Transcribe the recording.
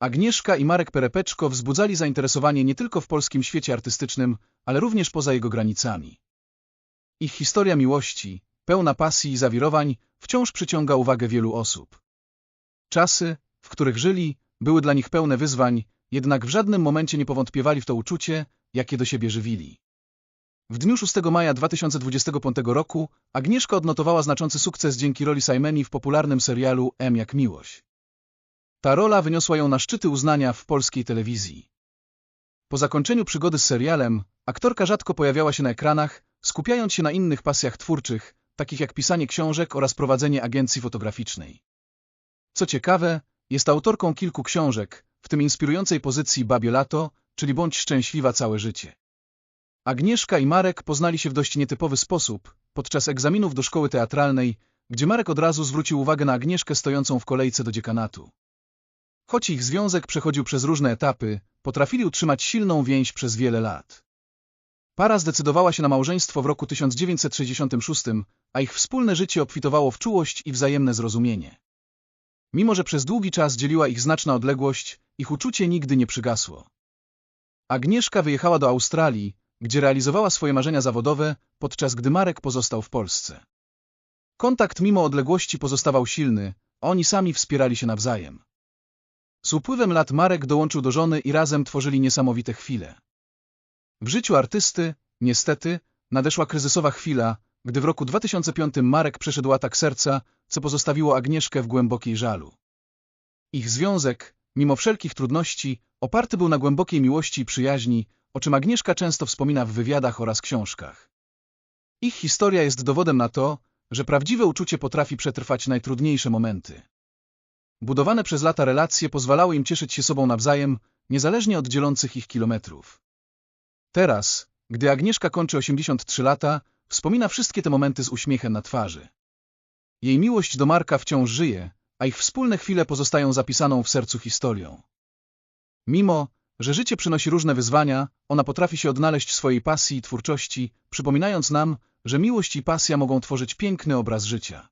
Agnieszka i Marek Perepeczko wzbudzali zainteresowanie nie tylko w polskim świecie artystycznym, ale również poza jego granicami. Ich historia miłości, pełna pasji i zawirowań, wciąż przyciąga uwagę wielu osób. Czasy, w których żyli, były dla nich pełne wyzwań, jednak w żadnym momencie nie powątpiewali w to uczucie, jakie do siebie żywili. W dniu 6 maja 2025 roku Agnieszka odnotowała znaczący sukces dzięki roli Simoni w popularnym serialu M jak miłość. Ta rola wyniosła ją na szczyty uznania w polskiej telewizji. Po zakończeniu przygody z serialem, aktorka rzadko pojawiała się na ekranach, skupiając się na innych pasjach twórczych, takich jak pisanie książek oraz prowadzenie agencji fotograficznej. Co ciekawe, jest autorką kilku książek, w tym inspirującej pozycji Babie Lato, czyli Bądź szczęśliwa całe życie. Agnieszka i Marek poznali się w dość nietypowy sposób, podczas egzaminów do szkoły teatralnej, gdzie Marek od razu zwrócił uwagę na Agnieszkę stojącą w kolejce do dziekanatu. Choć ich związek przechodził przez różne etapy, potrafili utrzymać silną więź przez wiele lat. Para zdecydowała się na małżeństwo w roku 1966, a ich wspólne życie obfitowało w czułość i wzajemne zrozumienie. Mimo, że przez długi czas dzieliła ich znaczna odległość, ich uczucie nigdy nie przygasło. Agnieszka wyjechała do Australii, gdzie realizowała swoje marzenia zawodowe, podczas gdy Marek pozostał w Polsce. Kontakt mimo odległości pozostawał silny, oni sami wspierali się nawzajem. Z upływem lat Marek dołączył do żony i razem tworzyli niesamowite chwile. W życiu artysty, niestety, nadeszła kryzysowa chwila, gdy w roku 2005 Marek przeszedł atak serca, co pozostawiło Agnieszkę w głębokiej żalu. Ich związek, mimo wszelkich trudności, oparty był na głębokiej miłości i przyjaźni, o czym Agnieszka często wspomina w wywiadach oraz książkach. Ich historia jest dowodem na to, że prawdziwe uczucie potrafi przetrwać najtrudniejsze momenty. Budowane przez lata relacje pozwalały im cieszyć się sobą nawzajem, niezależnie od dzielących ich kilometrów. Teraz, gdy Agnieszka kończy 83 lata, wspomina wszystkie te momenty z uśmiechem na twarzy. Jej miłość do Marka wciąż żyje, a ich wspólne chwile pozostają zapisaną w sercu historią. Mimo, że życie przynosi różne wyzwania, ona potrafi się odnaleźć w swojej pasji i twórczości, przypominając nam, że miłość i pasja mogą tworzyć piękny obraz życia.